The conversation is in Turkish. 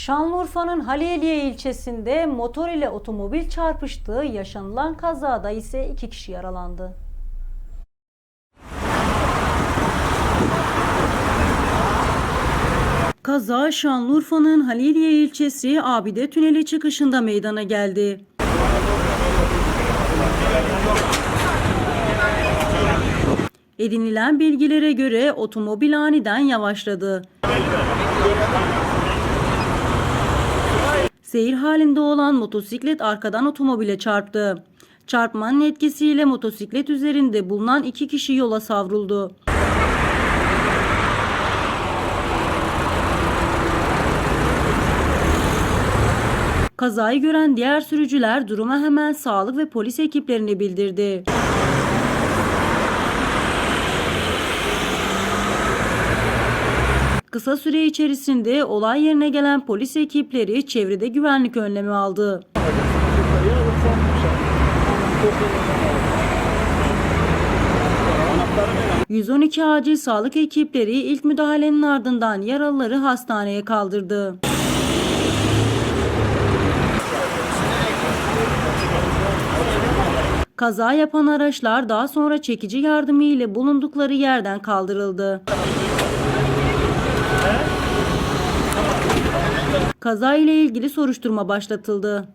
Şanlıurfa'nın Haliliye ilçesinde motor ile otomobil çarpıştığı yaşanılan kazada ise iki kişi yaralandı. Kaza Şanlıurfa'nın Haliliye ilçesi Abide Tüneli çıkışında meydana geldi. Edinilen bilgilere göre otomobil aniden yavaşladı. Seyir halinde olan motosiklet arkadan otomobile çarptı. Çarpmanın etkisiyle motosiklet üzerinde bulunan iki kişi yola savruldu. Kazayı gören diğer sürücüler duruma hemen sağlık ve polis ekiplerini bildirdi. Kısa süre içerisinde olay yerine gelen polis ekipleri çevrede güvenlik önlemi aldı. 112 acil sağlık ekipleri ilk müdahalenin ardından yaralıları hastaneye kaldırdı. Kaza yapan araçlar daha sonra çekici yardımı ile bulundukları yerden kaldırıldı. Kaza ile ilgili soruşturma başlatıldı.